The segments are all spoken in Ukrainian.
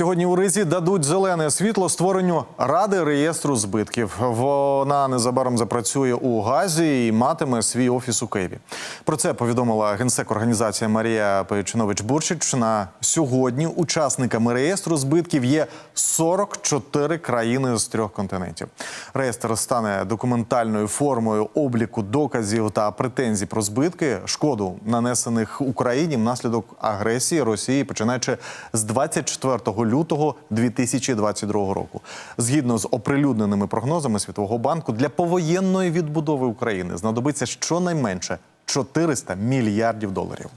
Сьогодні у Ризі дадуть зелене світло створенню ради реєстру збитків. Вона незабаром запрацює у Газі і матиме свій офіс у Києві. Про це повідомила генсек організація Марія Пейчинович Бурчич. На сьогодні учасниками реєстру збитків є 44 країни з трьох континентів. Реєстр стане документальною формою обліку доказів та претензій про збитки, шкоду нанесених Україні внаслідок агресії Росії, починаючи з 24 лютого 2022 року. Згідно з оприлюдненими прогнозами Світового банку, для повоєнної відбудови України знадобиться щонайменше 400 мільярдів доларів.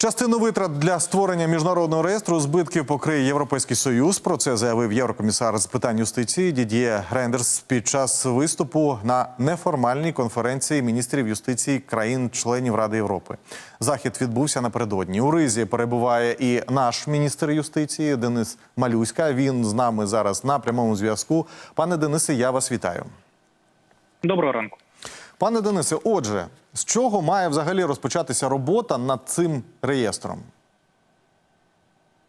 Частину витрат для створення міжнародного реєстру збитків покриє Європейський Союз. Про це заявив єврокомісар з питань юстиції Дід'є Рейндерс під час виступу на неформальній конференції міністрів юстиції країн-членів Ради Європи. Захід відбувся напередодні. У Ризі перебуває і наш міністр юстиції Денис Малюська. Він з нами зараз на прямому зв'язку. Пане Денисе, я вас вітаю. Доброго ранку. Пане Денисе, отже, з чого має взагалі розпочатися робота над цим реєстром?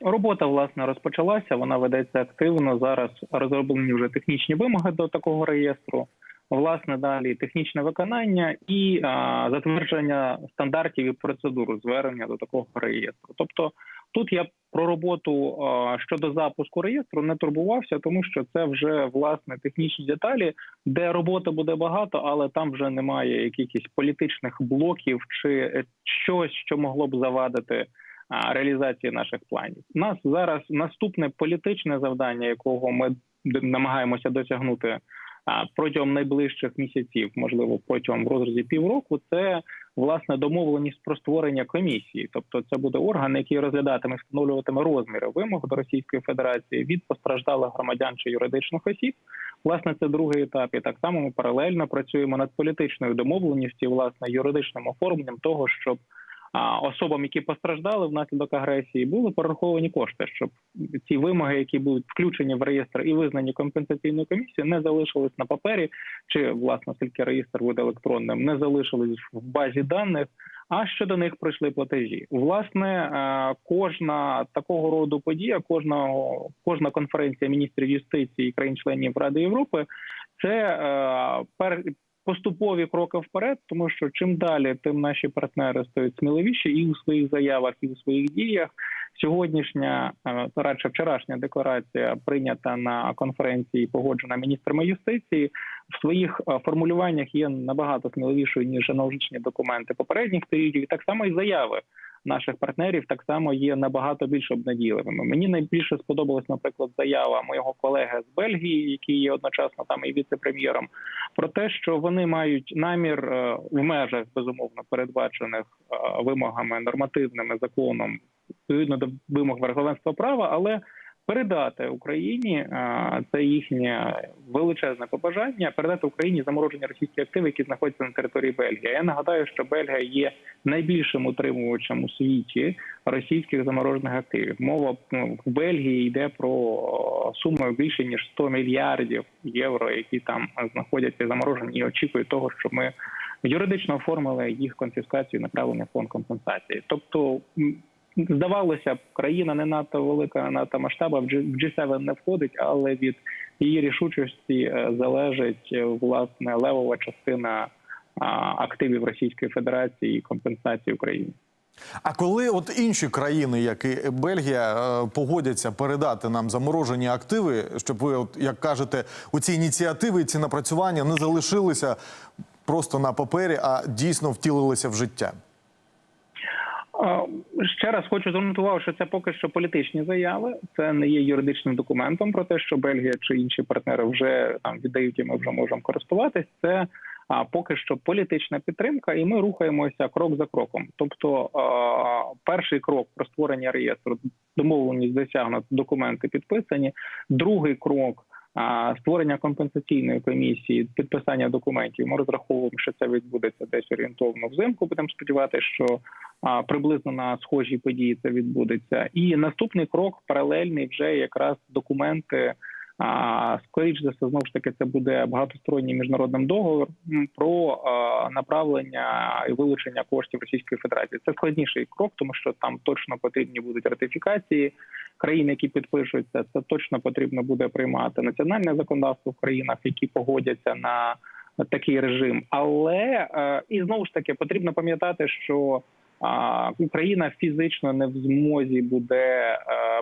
Робота власне розпочалася. Вона ведеться активно. Зараз розроблені вже технічні вимоги до такого реєстру. Власне, далі технічне виконання і а, затвердження стандартів і процедур звернення до такого реєстру. Тобто, тут я про роботу а, щодо запуску реєстру не турбувався, тому що це вже власне технічні деталі, де роботи буде багато, але там вже немає якихось політичних блоків чи щось, що могло б завадити реалізації наших планів. У нас зараз наступне політичне завдання, якого ми намагаємося досягнути протягом найближчих місяців, можливо, протягом розрізі півроку, це власне домовленість про створення комісії. Тобто, це буде орган, який розглядатиме, встановлюватиме розміри вимог до Російської Федерації від постраждалих громадян чи юридичних осіб. Власне, це другий етап. І так само ми паралельно працюємо над політичною домовленістю, власне, юридичним оформленням того, щоб особам, які постраждали внаслідок агресії, були перераховані кошти, щоб ці вимоги, які будуть включені в реєстр і визнані компенсаційною комісією, не залишились на папері, чи власне, оскільки реєстр буде електронним, не залишились в базі даних. А що до них прийшли платежі? Власне, е, кожна такого роду подія, кожна кожна конференція міністрів юстиції країн-членів Ради Європи, це е, пер поступові кроки вперед, тому що чим далі, тим наші партнери стають сміливіші і у своїх заявах, і у своїх діях. Сьогоднішня е, радше вчорашня декларація прийнята на конференції, погоджена міністрами юстиції. В своїх е, формулюваннях є набагато сміливішою ніж аналогічні документи попередніх періодів. І так само і заяви наших партнерів так само є набагато більш обнадійливими. Мені найбільше сподобалась, наприклад, заява моєго колеги з Бельгії, який є одночасно там і віце-прем'єром, про те, що вони мають намір е, в межах безумовно передбачених е, вимогами нормативними законом відповідно до вимог верховенства права, але передати Україні це їхнє величезне побажання передати Україні заморожені російські активи, які знаходяться на території Бельгії. Я нагадаю, що Бельгія є найбільшим утримувачем у світі російських заморожених активів. Мова ну, в Бельгії йде про суму більше ніж 100 мільярдів євро, які там знаходяться заморожені, і очікують того, що ми юридично оформили їх конфіскацію, і направлення фонд компенсації. Тобто здавалося б, країна не надто велика, не надто масштаба в G7 не входить, але від її рішучості е, залежить е, власне левова частина активів Російської Федерації і компенсації Україні. А коли от інші країни, як і Бельгія, е, погодяться передати нам заморожені активи, щоб ви, от як кажете, у ці ініціативи, ці напрацювання не залишилися просто на папері, а дійсно втілилися в життя. Ще раз хочу звернути увагу, що це поки що політичні заяви. Це не є юридичним документом про те, що Бельгія чи інші партнери вже там віддають і ми вже можемо користуватись. Це а поки що політична підтримка, і ми рухаємося крок за кроком. Тобто, перший крок про створення реєстру домовленість досягнуто, документи підписані. Другий крок. Створення компенсаційної комісії, підписання документів. Ми розраховуємо, що це відбудеться десь орієнтовно взимку. Будемо сподіватися, що приблизно на схожі події це відбудеться. І наступний крок паралельний вже якраз документи. А скоріш за все, знову ж таки, це буде багатосторонній міжнародний договор про направлення і вилучення коштів Російської Федерації. Це складніший крок, тому що там точно потрібні будуть ратифікації. країни, які підпишуться, це точно потрібно буде приймати національне законодавство в країнах, які погодяться на такий режим. Але е, і знову ж таки потрібно пам'ятати, що Україна фізично не в змозі буде е,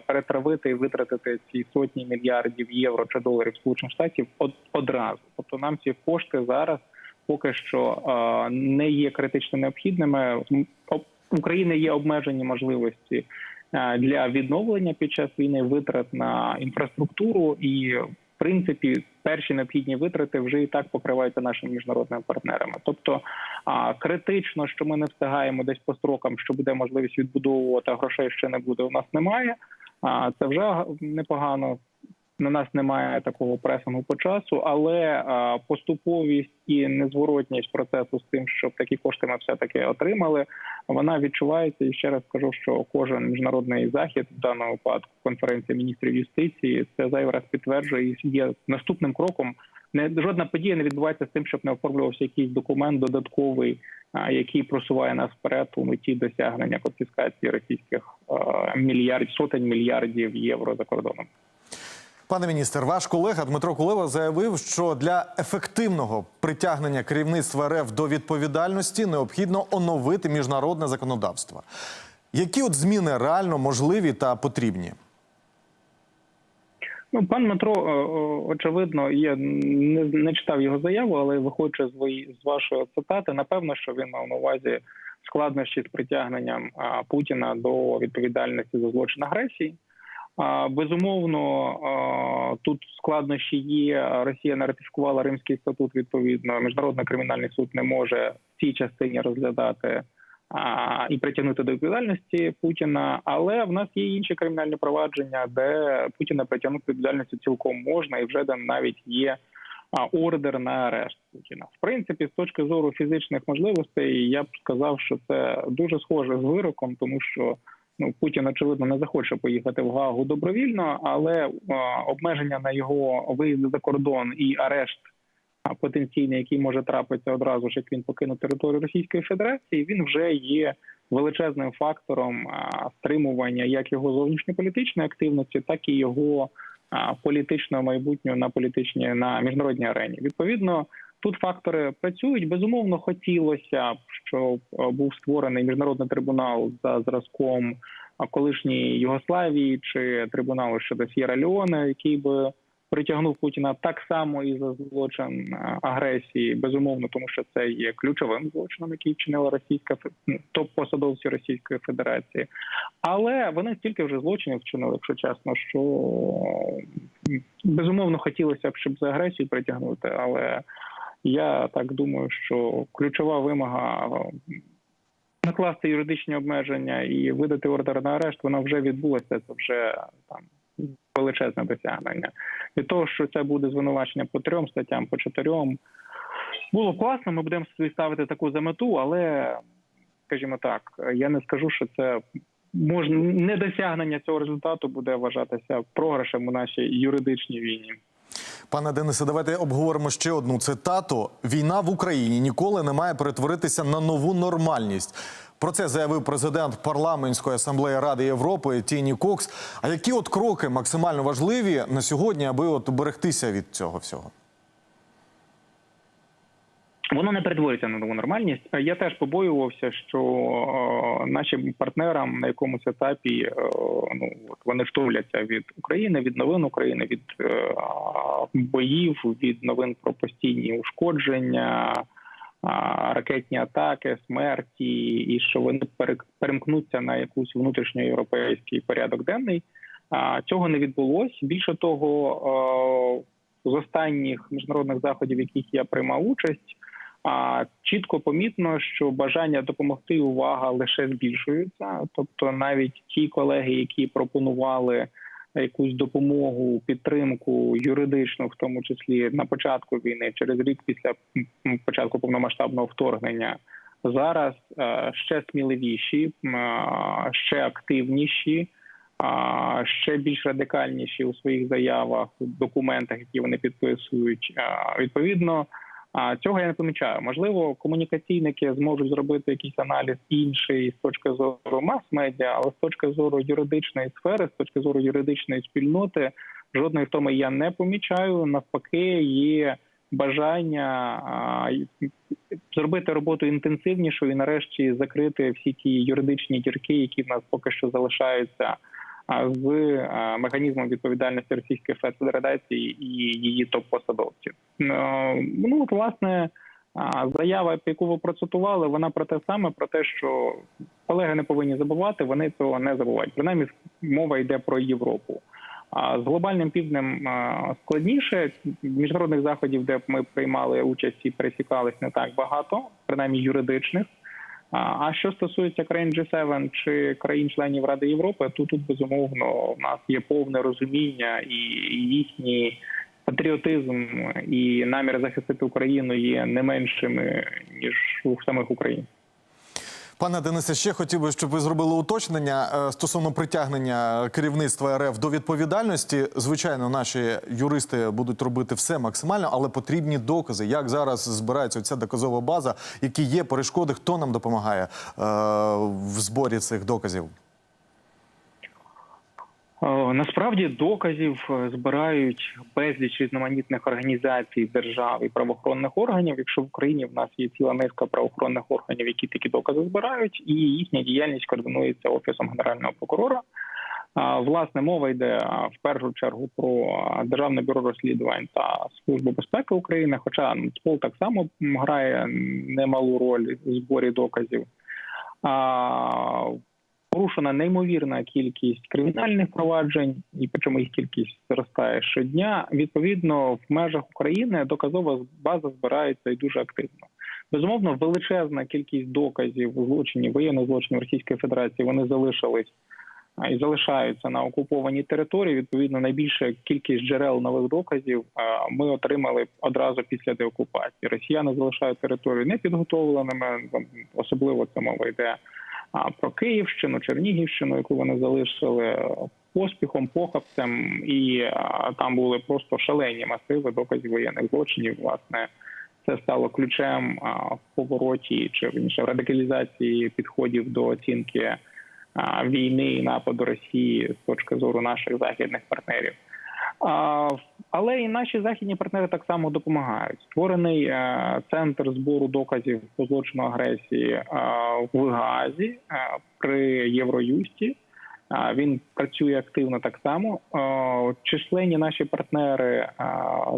перетравити і витратити ці сотні мільярдів євро чи доларів Сполучених Штатів од, одразу. Тобто нам ці кошти зараз поки що е, не є критично необхідними. України є обмежені можливості е, для відновлення під час війни витрат на інфраструктуру і. В принципі, перші необхідні витрати вже і так покриваються нашими міжнародними партнерами. Тобто, а критично, що ми не встигаємо десь по строкам, що буде можливість відбудовувати, а грошей ще не буде. У нас немає. А це вже непогано. На нас немає такого пресингу по часу, але а, поступовість і незворотність процесу з тим, щоб такі кошти ми все таки отримали, вона відчувається. І ще раз скажу, що кожен міжнародний захід в даному випадку конференція міністрів юстиції це зайвий раз підтверджує і є наступним кроком. Не жодна подія не відбувається з тим, щоб не оформлювався якийсь документ додатковий, який просуває нас вперед у меті досягнення конфіскації російських а, мільярдів сотень мільярдів євро за кордоном. Пане міністр, ваш колега Дмитро Кулеба заявив, що для ефективного притягнення керівництва РФ до відповідальності необхідно оновити міжнародне законодавство. Які от зміни реально можливі та потрібні? Ну, пан Дмитро, е, е, очевидно, я не, не читав його заяву, але виходячи з, з вашої цитати, напевно, що він мав на увазі складнощі з притягненням Путіна до відповідальності за злочин агресії. Безумовно, тут складнощі є. Росія не ратифікувала Римський статут. Відповідно, міжнародний кримінальний суд не може в цій частині розглядати і притягнути до відповідальності Путіна. Але в нас є інші кримінальні провадження, де Путіна притягнути до відповідальності цілком можна, і вже там навіть є ордер на арешт Путіна. В принципі, з точки зору фізичних можливостей, я б сказав, що це дуже схоже з вироком, тому що. Ну, Путін очевидно не захоче поїхати в Гаагу добровільно, але а, обмеження на його виїзд за кордон і арешт потенційний, який може трапитися одразу ж, як він покине територію Російської Федерації, він вже є величезним фактором стримування як його зовнішньополітичної активності, так і його політичного майбутнього на політичній на міжнародній арені. Відповідно, тут фактори працюють. Безумовно, хотілося б, щоб був створений міжнародний трибунал за зразком колишньої Югославії чи трибуналу щодо Сєра Леоне, який би притягнув Путіна так само і за злочин е, агресії, безумовно, тому що це є ключовим злочином, який вчинила Російська ну, топ-посадовці Російської Федерації. Але вони стільки вже злочинів вчинили, якщо чесно, що безумовно хотілося б, щоб за агресію притягнути, але я так думаю, що ключова вимога накласти юридичні обмеження і видати ордер на арешт, вона вже відбулася. Це вже там величезне досягнення. Від того, що це буде звинувачення по трьом статтям, по чотирьом, було класно. Ми будемо собі ставити таку за мету, але скажімо так, я не скажу, що це можна недосягнення цього результату буде вважатися програшем у нашій юридичній війні. Пане Денисе, давайте обговоримо ще одну цитату. Війна в Україні ніколи не має перетворитися на нову нормальність. Про це заявив президент парламентської асамблеї Ради Європи Тіні Кокс. А які от кроки максимально важливі на сьогодні, аби от берегтися від цього всього? Воно не перетворюється на нову нормальність. Я теж побоювався, що е, нашим партнерам на якомусь етапі е, ну вони втомляться від України, від новин України, від е, боїв, від новин про постійні ушкодження, е, ракетні атаки, смерті, і що вони перемкнуться на якусь внутрішньоєвропейський порядок денний. Цього не відбулось. Більше того, е, з останніх міжнародних заходів, в яких я приймав участь. А чітко помітно, що бажання допомогти увага лише збільшуються. Тобто, навіть ті колеги, які пропонували якусь допомогу, підтримку юридичну, в тому числі на початку війни, через рік після початку повномасштабного вторгнення, зараз е, ще сміливіші, ще активніші. а, Ще більш радикальніші у своїх заявах, документах, які вони підписують. Відповідно, А цього я не помічаю. Можливо, комунікаційники зможуть зробити якийсь аналіз інший з точки зору мас-медіа, але з точки зору юридичної сфери, з точки зору юридичної спільноти, жодної втоми я не помічаю. Навпаки, є бажання зробити роботу інтенсивнішою і нарешті закрити всі ті юридичні дірки, які в нас поки що залишаються. З механізмом відповідальності Російської Федерації і її топ-посадовців. Ну, Ну от власне заява, яку ви процитували, вона про те саме, про те, що колеги не повинні забувати, вони цього не забувають. Принаймні, мова йде про Європу. А з глобальним півднем складніше міжнародних заходів, де ми приймали участь і пересікались не так багато, принаймні юридичних. А що стосується країн G7 чи країн-членів Ради Європи, то тут безумовно в нас є повне розуміння і їхній патріотизм і намір захистити Україну є не меншими ніж у самих українців. Пане Денисе, ще хотів би, щоб ви зробили уточнення е, стосовно притягнення керівництва РФ до відповідальності. Звичайно, наші юристи будуть робити все максимально, але потрібні докази. Як зараз збирається ця доказова база, які є перешкоди, хто нам допомагає е, в зборі цих доказів? Е, Насправді доказів е, збирають безліч різноманітних організацій, держав і правоохоронних органів. Якщо в Україні в нас є ціла низка правоохоронних органів, які такі докази збирають, і їхня діяльність координується офісом генерального прокурора. Власне, мова йде в першу чергу про державне бюро розслідувань та службу безпеки України. Хоча НСПОЛ так само грає немалу роль у зборі доказів. Порушена неймовірна кількість кримінальних проваджень, і причому їх кількість зростає щодня. Відповідно, в межах України доказова база збирається і дуже активно. Безумовно, величезна кількість доказів злочинів воєнних злочинів Російської Федерації вони залишились і залишаються на окупованій території. Відповідно, найбільша кількість джерел нових доказів ми отримали одразу після деокупації. Росіяни залишають територію непідготовленими, особливо це мова йде про Київщину, Чернігівщину, яку вони залишили поспіхом, похабцем, і а, там були просто шалені масиви доказів воєнних злочинів. Власне, це стало ключем а, в повороті чи в радикалізації підходів до оцінки а, війни і нападу Росії з точки зору наших західних партнерів. Але і наші західні партнери так само допомагають. Створений е, центр збору доказів по злочину агресії е, в Газі е, при Євроюсті. Він працює активно так само. Численні наші партнери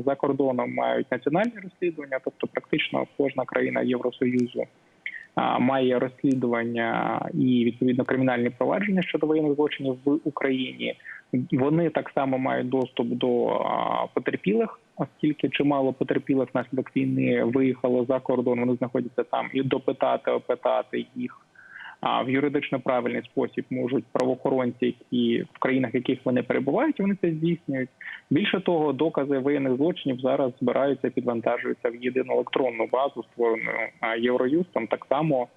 за кордоном мають національні розслідування, тобто практично кожна країна Євросоюзу має розслідування і відповідно кримінальні провадження щодо воєнних злочинів в Україні. Вони так само мають доступ до потерпілих, оскільки чимало потерпілих внаслідок війни виїхало за кордон. Вони знаходяться там і допитати, опитати їх. А в юридично правильний спосіб можуть правоохоронці, які в країнах, в яких вони перебувають, вони це здійснюють. Більше того, докази воєнних злочинів зараз збираються, підвантажуються в єдину електронну базу, створену Євроюстом. Так само,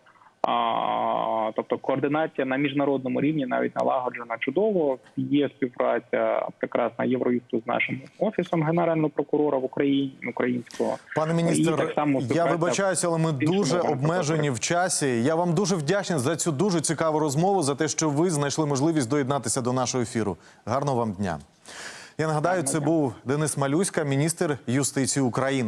а, тобто координація на міжнародному рівні навіть налагоджена чудово. Є співпраця прекрасна Євроюсту з нашим офісом генерального прокурора в Україні українського. Пане міністр, само я вибачаюся, але ми дуже обмежені в часі. Я вам дуже вдячний за цю дуже цікаву розмову, за те, що ви знайшли можливість доєднатися до нашого ефіру. Гарного вам дня. Я нагадаю, це був Денис Малюська, міністр юстиції України.